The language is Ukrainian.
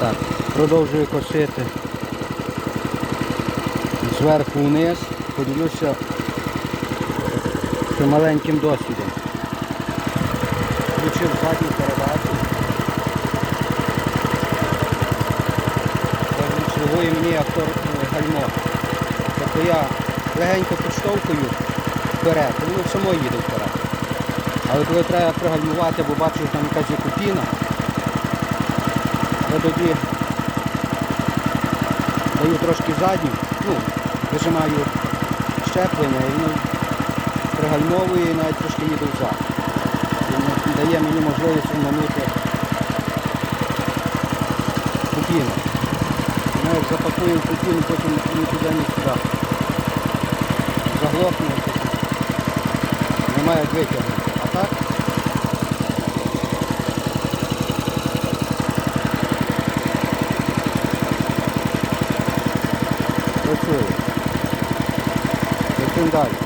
Так, продовжую косити зверху вниз. Поділюся цим маленьким досвідом. Включив задню передачу. Слугує мені автор е, гальмо. Тобто я легенько підштовхую вперед, воно само їде вперед. Але коли треба пригальмувати, бо бачу, що там якась купіна, я тоді даю трошки задню, ну, вижимаю щеплення і воно пригальмовує і навіть трошки їде взад. Дає мені можливість уманути купіну. Ми як запакуємо купіну, потім ні туди, ні сюди. Заглохне, немає як витягнути. А так そう。鉄ンガール。